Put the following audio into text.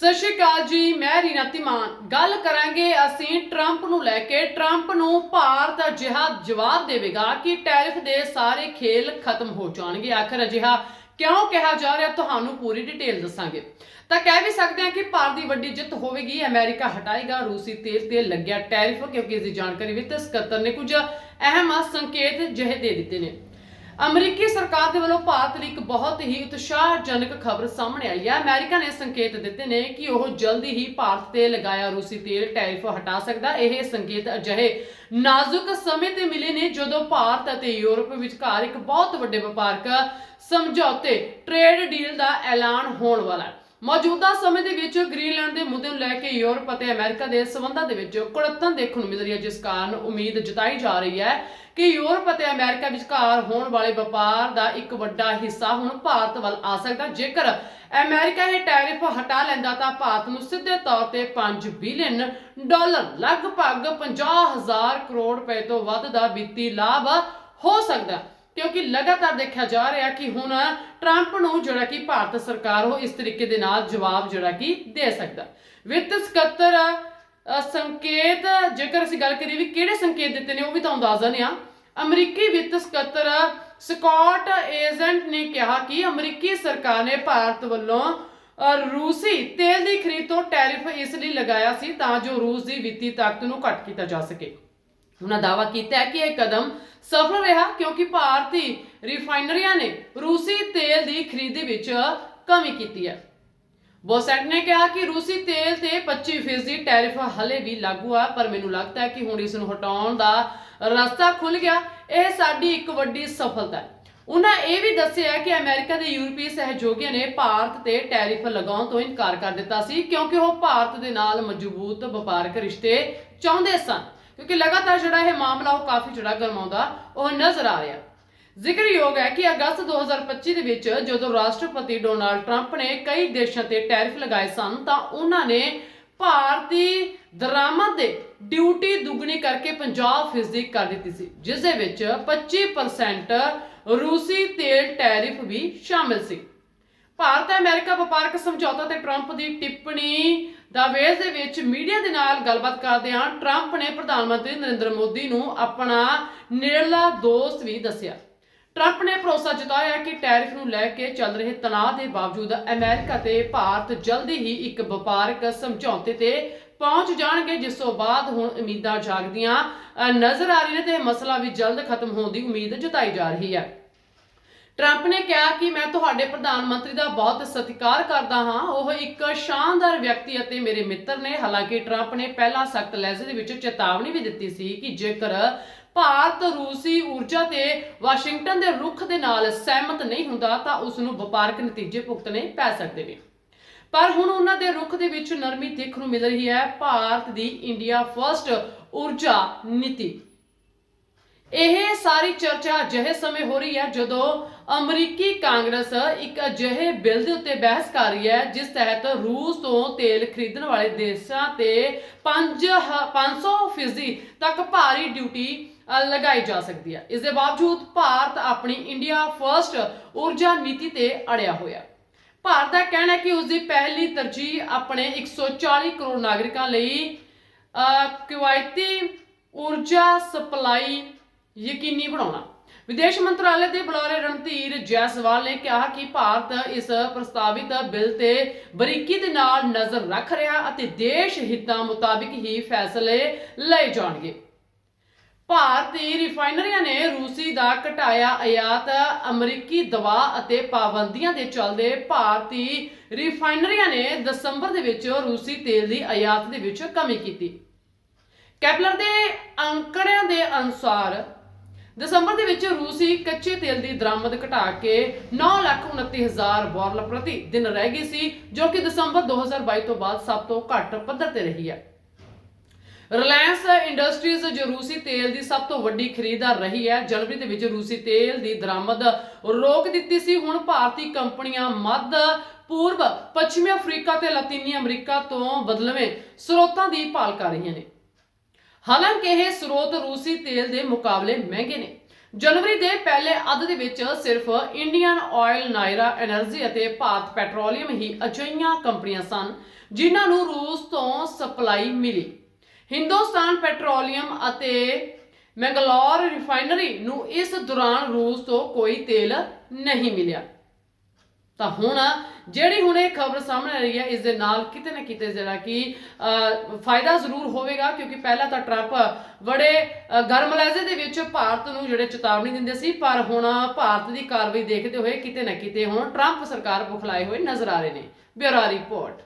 ਸਤਿ ਸ਼੍ਰੀ ਅਕਾਲ ਜੀ, ਮੈਂ ਰੀਨਾ ਤਿਮਾਨ ਗੱਲ ਕਰਾਂਗੇ ਅਸੀਂ ਟਰੰਪ ਨੂੰ ਲੈ ਕੇ। ਟਰੰਪ ਨੂੰ ਭਾਰਤ ਅਜਿਹਾ ਜਵਾਬ ਦੇਵੇਗਾ ਕਿ ਟੈਰਿਫ ਦੇ ਸਾਰੇ ਖੇਲ ਖਤਮ ਹੋ ਜਾਣਗੇ। ਆਖਰ ਅਜਿਹਾ ਕਿਉਂ ਕਿਹਾ ਜਾ ਰਿਹਾ, ਤੁਹਾਨੂੰ ਪੂਰੀ ਡਿਟੇਲ ਦੱਸਾਂਗੇ। ਤਾਂ ਕਹਿ ਵੀ ਸਕਦੇ ਹਾਂ ਕਿ ਭਾਰਤ ਦੀ ਵੱਡੀ ਜਿੱਤ ਹੋਵੇਗੀ। ਅਮਰੀਕਾ ਹਟਾਏਗਾ, ਰੂਸੀ ਤੇਲ ਤੇ ਲੱਗਿਆ ਟੈਰਿਫ, ਕਿਉਂਕਿ ਇਸ ਦੀ ਜਾਣਕਾਰੀ ਵਿੱਤ ਸਕੱਤਰ ਨੇ ਕੁਝ ਅਹਿਮ ਸੰਕੇਤ ਜਿਹੇ ਦੇ ਦਿੱਤੇ ਨੇ। ਅਮਰੀਕੀ ਸਰਕਾਰ ਦੇ ਵੱਲੋਂ ਭਾਰਤ ਲਈ ਇੱਕ ਬਹੁਤ ਹੀ ਉਤਸ਼ਾਹਜਨਕ ਖਬਰ ਸਾਹਮਣੇ ਆਈ ਹੈ। ਅਮਰੀਕਾ ਨੇ ਸੰਕੇਤ ਦਿੱਤੇ ਨੇ ਕਿ ਉਹ ਜਲਦੀ ਹੀ ਭਾਰਤ ਤੇ ਲਗਾਇਆ ਰੂਸੀ ਤੇਲ ਟੈਰਿਫ ਹਟਾ ਸਕਦਾ। ਇਹ ਸੰਕੇਤ ਅਜਿਹੇ ਨਾਜ਼ੁਕ ਸਮੇਂ ਤੇ ਮਿਲੇ ਨੇ ਜਦੋਂ ਭਾਰਤ ਅਤੇ ਯੂਰਪ ਵਿਚਕਾਰ ਇੱਕ ਬਹੁਤ ਵੱਡੇ ਵਪਾਰਕ ਸਮਝੌਤੇ ਟ੍ਰੇਡ ਡੀਲ ਦਾ ਐਲਾਨ ਹੋਣ ਵਾਲਾ ਹੈ। ਮੌਜੂਦਾ ਸਮੇਂ ਦੇ ਵਿੱਚ ਗ੍ਰੀਨਲੈਂਡ ਦੇ ਮੁੱਦੇ ਨੂੰ ਲੈ ਕੇ ਯੂਰਪ ਅਤੇ ਅਮਰੀਕਾ ਦੇ ਸਬੰਧਾਂ ਦੇ ਵਿੱਚ ਕੁੜੱਤਣ ਦੇਖਣ ਨੂੰ ਮਿਲ ਰਹੀ ਹੈ, ਜਿਸ ਕਾਰਨ ਉਮੀਦ ਜਤਾਈ ਜਾ ਰਹੀ ਹੈ ਕਿ ਯੂਰਪ ਅਤੇ ਅਮਰੀਕਾ ਵਿਚਕਾਰ ਹੋਣ ਵਾਲੇ ਵਪਾਰ ਦਾ ਇੱਕ ਵੱਡਾ ਹਿੱਸਾ ਹੁਣ ਭਾਰਤ ਵੱਲ ਆ ਸਕਦਾ। ਜੇਕਰ ਅਮਰੀਕਾ ਇਹ ਟੈਰਿਫ ਹਟਾ ਲੈਂਦਾ ਤਾਂ ਭਾਰਤ ਨੂੰ ਸਿੱਧੇ ਤੌਰ ਤੇ 5 ਬਿਲੀਅਨ ਡਾਲਰ, ਲਗਭਗ 50000 ਕਰੋੜ ਰੁਪਏ ਤੋਂ ਵੱਧ ਦਾ ਵਿੱਤੀ ਲਾਭ ਹੋ ਸਕਦਾ ਕਿਉਂਕਿ ਲਗਾਤਾਰ ਦੇਖਿਆ ਜਾ ਰਿਹਾ ਕਿ ਹੁਣ ਟਰੰਪ ਨੂੰ ਜਿਹੜਾ ਕਿ ਭਾਰਤ ਸਰਕਾਰ ਉਹ ਇਸ ਤਰੀਕੇ ਦੇ ਨਾਲ ਜਵਾਬ ਜਿਹੜਾ ਕਿ ਦੇ ਸਕਦਾ ਵਿੱਤ ਸਕੱਤਰ ਸੰਕੇਤ, ਜੇਕਰ ਅਸੀਂ ਗੱਲ ਕਰੀਏ ਵੀ ਕਿਹੜੇ ਸੰਕੇਤ ਦਿੱਤੇ ਨੇ, ਉਹ ਵੀ ਤੁਹਾਨੂੰ ਦੱਸ ਦਿੰਦੇ ਆ। ਅਮਰੀਕੀ ਵਿੱਤ ਸਕੱਤਰ ਸਕਾਟ ਏਜੰਟ ਨੇ ਕਿਹਾ ਕਿ ਅਮਰੀਕੀ ਸਰਕਾਰ ਨੇ ਭਾਰਤ ਵੱਲੋਂ ਰੂਸੀ ਤੇਲ ਦੀ ਖਰੀਦ ਤੋਂ ਟੈਰਿਫ ਇਸ ਲਈ ਲਗਾਇਆ ਸੀ ਤਾਂ ਜੋ ਰੂਸ ਦੀ ਵਿੱਤੀ ਤਾਕਤ ਨੂੰ ਘੱਟ ਕੀਤਾ ਜਾ ਸਕੇ। ਉਹਨਾਂ ਦਾਅਵਾ ਕੀਤਾ ਹੈ ਕਿ ਇਹ ਕਦਮ ਸਫਲ ਰਿਹਾ ਕਿਉਂਕਿ ਭਾਰਤੀ ਰਿਫਾਈਨਰੀਆਂ ਨੇ ਰੂਸੀ ਤੇਲ ਦੀ ਖਰੀਦੀ ਵਿੱਚ ਕਮੀ ਕੀਤੀ ਹੈ। ਬੋਸੈਟ ਨੇ ਕਿਹਾ ਕਿ ਰੂਸੀ ਤੇਲ ਤੇ 25% ਟੈਰਿਫ ਹਲੇ ਵੀ ਲਾਗੂ ਆ, ਪਰ ਮੈਨੂੰ ਲੱਗਦਾ ਹੈ ਕਿ ਹੁਣ ਇਸ ਨੂੰ ਹਟਾਉਣ ਦਾ ਰਸਤਾ ਖੁੱਲ ਗਿਆ। ਇਹ ਸਾਡੀ ਇੱਕ ਵੱਡੀ ਸਫਲਤਾ ਹੈ। ਉਹਨਾਂ ਇਹ ਵੀ ਦੱਸਿਆ ਕਿ ਅਮਰੀਕਾ ਦੇ ਯੂਰਪੀ ਸਹਿਯੋਗੀਆਂ ਨੇ ਭਾਰਤ ਤੇ ਟੈਰਿਫ ਲਗਾਉਣ ਤੋਂ ਇਨਕਾਰ ਕਰ ਦਿੱਤਾ ਸੀ, ਕਿਉਂਕਿ ਉਹ ਭਾਰਤ ਦੇ ਨਾਲ ਮਜ਼ਬੂਤ ਵਪਾਰਕ ਰਿਸ਼ਤੇ ਚਾਹੁੰਦੇ ਸਨ। ਕਿਉਂਕਿ ਲਗਾਤਾਰ ਜਿਹੜਾ ਇਹ ਮਾਮਲਾ ਉਹ ਕਾਫੀ ਜਿਹੜਾ ਗਰਮਾਉਂਦਾ ਉਹ ਨਜ਼ਰ ਆ ਰਿਹਾ। ਜ਼ਿਕਰਯੋਗ ਹੈ ਕਿ ਅਗਸਤ 2025 ਦੇ ਵਿੱਚ ਜਦੋਂ ਰਾਸ਼ਟਰਪਤੀ ਡੋਨਾਲਡ ਟਰੰਪ ਨੇ ਕਈ ਦੇਸ਼ਾਂ ਤੇ ਟੈਰਿਫ ਲਗਾਏ ਸਨ, ਤਾਂ ਉਹਨਾਂ ਨੇ ਭਾਰਤੀ ਦਰਾਮਦ ਦੇ ਡਿਊਟੀ ਦੁੱਗਣੀ ਕਰਕੇ 50% ਕਰ ਦਿੱਤੀ ਸੀ, ਜਿਸ ਦੇ ਵਿੱਚ 25% ਰੂਸੀ ਤੇਲ ਟੈਰਿਫ ਵੀ ਸ਼ਾਮਿਲ ਸੀ। ਭਾਰਤ ਅਮਰੀਕਾ ਵਪਾਰਕ ਸਮਝੌਤਾ ਤੇ ਟਰੰਪ ਦੀ ਟਿੱਪਣੀ ਦਾ ਵੇਸ ਦੇ ਵਿੱਚ ਮੀਡੀਆ ਦੇ ਨਾਲ ਗੱਲਬਾਤ ਕਰਦੇ ਹਾਂ ਟਰੰਪ ਨੇ ਪ੍ਰਧਾਨ ਮੰਤਰੀ ਨਰਿੰਦਰ ਮੋਦੀ ਨੂੰ ਆਪਣਾ ਨੇੜਲਾ ਦੋਸਤ ਵੀ ਦੱਸਿਆ। ਟਰੰਪ ਨੇ ਭਰੋਸਾ ਜਤਾਇਆ ਕਿ ਟੈਰਿਫ ਨੂੰ ਲੈ ਕੇ ਚੱਲ ਰਹੇ ਤਣਾਅ ਦੇ ਬਾਵਜੂਦ ਅਮਰੀਕਾ ਤੇ ਭਾਰਤ ਜਲਦੀ ਹੀ ਇੱਕ ਵਪਾਰਕ ਸਮਝੌਤੇ ਤੇ ਪਹੁੰਚ ਜਾਣਗੇ, ਜਿਸ ਤੋਂ ਬਾਅਦ ਹੁਣ ਉਮੀਦਾਂ ਜਾਗਦੀਆਂ ਨਜ਼ਰ ਆ ਰਹੀਆਂ ਨੇ ਤੇ ਇਹ ਮਸਲਾ ਵੀ ਜਲਦ ਖਤਮ ਹੋਣ ਦੀ ਉਮੀਦ ਜਤਾਈ ਜਾ ਰਹੀ ਹੈ। ਟਰੰਪ ਨੇ ਕਿਹਾ ਕਿ ਮੈਂ ਤੁਹਾਡੇ ਪ੍ਰਧਾਨ ਮੰਤਰੀ ਦਾ ਬਹੁਤ ਸਤਿਕਾਰ ਕਰਦਾ ਹਾਂ। ਉਹ ਇੱਕ ਸ਼ਾਨਦਾਰ ਵਿਅਕਤੀ ਅਤੇ ਮੇਰੇ ਮਿੱਤਰ ਨੇ। ਹਾਲਾਂਕਿ ਟਰੰਪ ਨੇ ਪਹਿਲਾਂ ਸਖਤ ਲਹਿਜੇ ਦੇ ਵਿੱਚ ਚੇਤਾਵਨੀ ਵੀ ਦਿੱਤੀ ਸੀ ਕਿ ਜੇਕਰ ਭਾਰਤ, ਰੂਸੀ ਊਰਜਾ ਤੇ ਵਾਸ਼ਿੰਗਟਨ ਦੇ ਰੁਖ ਦੇ ਨਾਲ ਸਹਿਮਤ ਨਹੀਂ ਹੁੰਦਾ ਤਾਂ ਉਸ ਨੂੰ ਵਪਾਰਕ ਨਤੀਜੇ ਭੁਗਤਣੇ ਪੈ ਸਕਦੇ ਨੇ। ਪਰ ਹੁਣ ਉਹਨਾਂ ਦੇ ਰੁਖ ਦੇ ਵਿੱਚ ਨਰਮੀ ਦੇਖਣ ਨੂੰ ਮਿਲ ਰਹੀ ਹੈ। ਭਾਰਤ ਦੀ ਇੰਡੀਆ ਫਰਸਟ ਊਰਜਾ ਨੀਤੀ। ਇਹ ਸਾਰੀ ਚਰਚਾ ਅਜਿਹੇ ਸਮੇਂ ਹੋ ਰਹੀ ਹੈ ਜਦੋਂ ਅਮਰੀਕੀ ਕਾਂਗਰਸ ਇੱਕ ਅਜਿਹੇ ਬਿੱਲ ਦੇ ਉੱਤੇ ਬਹਿਸ ਕਰ ਰਹੀ ਹੈ, ਜਿਸ ਤਹਿਤ ਰੂਸ ਤੋਂ ਤੇਲ ਖਰੀਦਣ ਵਾਲੇ ਦੇਸ਼ਾਂ ਤੇ 5 500% ਤੱਕ ਭਾਰੀ ਡਿਊਟੀ ਲਗਾਈ ਜਾ ਸਕਦੀ ਹੈ। ਇਸ ਦੇ ਬਾਵਜੂਦ ਭਾਰਤ ਆਪਣੀ ਇੰਡੀਆ ਫਰਸਟ ਊਰਜਾ ਨੀਤੀ ਤੇ ਅੜਿਆ ਹੋਇਆ ਭਾਰਤ ਦਾ ਕਹਿਣਾ ਹੈ ਕਿ ਉਸ ਦੀ ਪਹਿਲੀ ਤਰਜੀਹ ਆਪਣੇ 140 ਕਰੋੜ ਨਾਗਰਿਕਾਂ ਲਈ ਕਿਵਾਇਤੀ ਊਰਜਾ ਸਪਲਾਈ ਯਕੀਨੀ ਬਣਾਉਣਾ। ਵਿਦੇਸ਼ ਮੰਤਰਾਲੇ ਦੇ ਬੁਲਾਰੇ ਰਣਧੀਰ ਜੈਸਵਾਲ ਨੇ ਕਿਹਾ ਕਿ ਭਾਰਤ ਇਸ ਪ੍ਰਸਤਾਵਿਤ ਬਿੱਲ ਤੇ ਬਰੀਕੀ ਦੇ ਨਾਲ ਨਜ਼ਰ ਰੱਖ ਰਿਹਾ ਅਤੇ ਦੇਸ਼ ਹਿੱਤਾਂ ਮੁਤਾਬਿਕ ਹੀ ਫੈਸਲੇ ਲਏ ਜਾਣਗੇ। ਭਾਰਤੀ ਰਿਫਾਈਨਰੀਆਂ ਨੇ ਰੂਸੀ ਦਾ ਘਟਾਇਆ ਆਯਾਤ, ਅਮਰੀਕੀ ਦਬਾਅ ਅਤੇ ਪਾਬੰਦੀਆਂ ਦੇ ਚੱਲਦੇ ਭਾਰਤੀ ਰਿਫਾਈਨਰੀਆਂ ਨੇ ਦਸੰਬਰ ਦੇ ਵਿੱਚ ਰੂਸੀ ਤੇਲ ਦੀ ਆਯਾਤ ਦੇ ਵਿੱਚ ਕਮੀ ਕੀਤੀ। ਕੈਪਲਰ ਦੇ ਅੰਕੜਿਆਂ ਦੇ ਅਨੁਸਾਰ ਦਸੰਬਰ ਦੇ ਵਿੱਚ ਰੂਸੀ ਕੱਚੇ ਤੇਲ ਦੀ ਦਰਾਮਦ ਘਟਾ ਕੇ 9,29,000 ਬੋਰਲ ਪ੍ਰਤੀ ਦਿਨ ਰਹਿ ਗਈ ਸੀ ਜੋ ਕਿ ਦਸੰਬਰ 2022 ਤੋਂ ਬਾਅਦ ਸਭ ਤੋਂ ਘੱਟ ਪੱਧਰ ਤੇ ਰਹੀ ਹੈ। ਰਿਲਾਇੰਸ ਇੰਡਸਟਰੀਜ਼ ਜੋ ਰੂਸੀ ਤੇਲ ਦੀ ਸਭ ਤੋਂ ਵੱਡੀ ਖਰੀਦਦਾਰ ਰਹੀ ਹੈ ਜਨਵਰੀ ਦੇ ਵਿੱਚ ਰੂਸੀ ਤੇਲ ਦੀ ਦਰਾਮਦ ਰੋਕ ਦਿੱਤੀ ਸੀ। ਹੁਣ ਭਾਰਤੀ ਕੰਪਨੀਆਂ ਮੱਧ ਪੂਰਬ ਪੱਛਮੀ ਅਫਰੀਕਾ ਤੇ ਲਾਤੀਨੀ ਅਮਰੀਕਾ ਤੋਂ ਬਦਲਵੇਂ ਸਰੋਤਾਂ ਦੀ ਭਾਲ ਕਰ ਰਹੀਆਂ ਨੇ। ਹਾਲਾਂਕਿ ਇਹ ਸਰੋਤ ਰੂਸੀ ਤੇਲ ਦੇ ਮੁਕਾਬਲੇ ਮਹਿੰਗੇ ਨੇ। ਜਨਵਰੀ ਦੇ ਪਹਿਲੇ ਅੱਧ ਦੇ ਵਿੱਚ ਸਿਰਫ ਇੰਡੀਅਨ ਆਇਲ, ਨਾਇਰਾ એનર્ਜੀ ਅਤੇ ਭਾਰਤ ਪੈਟਰੋਲੀਅਮ ਹੀ ਅਜਈਆਂ ਕੰਪਨੀਆਂ ਸਨ ਜਿਨ੍ਹਾਂ ਨੂੰ ਰੂਸ ਤੋਂ ਸਪਲਾਈ ਮਿਲੀ। ਹਿੰਦੁਸਤਾਨ ਪੈਟਰੋਲੀਅਮ ਅਤੇ ਮੈਂਗਲੌਰ ਰਿਫਾਈਨਰੀ ਨੂੰ ਇਸ ਦੌਰਾਨ ਰੂਸ ਤੋਂ ਕੋਈ ਤੇਲ ਨਹੀਂ ਮਿਲਿਆ। ਤਾਂ ਹੁਣ ਜਿਹੜੀ ਹੁਣ ਇਹ ਖਬਰ ਸਾਹਮਣੇ ਆ ਰਹੀ ਹੈ ਇਸ ਦੇ ਨਾਲ ਕਿਤੇ ਨਾ ਕਿਤੇ ਜਿਹੜਾ ਕਿ ਫਾਇਦਾ ਜ਼ਰੂਰ ਹੋਵੇਗਾ ਕਿਉਂਕਿ ਪਹਿਲਾਂ ਤਾਂ ਟਰੰਪ ਬੜੇ ਅਹ, ਗਰਮ ਲਹਿਜੇ ਦੇ ਵਿੱਚ ਭਾਰਤ ਨੂੰ ਜਿਹੜੇ ਚੇਤਾਵਨੀ ਦਿੰਦੇ ਸੀ ਪਰ ਹੁਣ ਭਾਰਤ ਦੀ ਕਾਰਵਾਈ ਦੇਖਦੇ ਹੋਏ ਕਿਤੇ ਨਾ ਕਿਤੇ ਹੁਣ ਟਰੰਪ ਸਰਕਾਰ ਬੁਖਲਾਏ ਹੋਏ ਨਜ਼ਰ ਆ ਰਹੇ ਨੇ। Bureau report.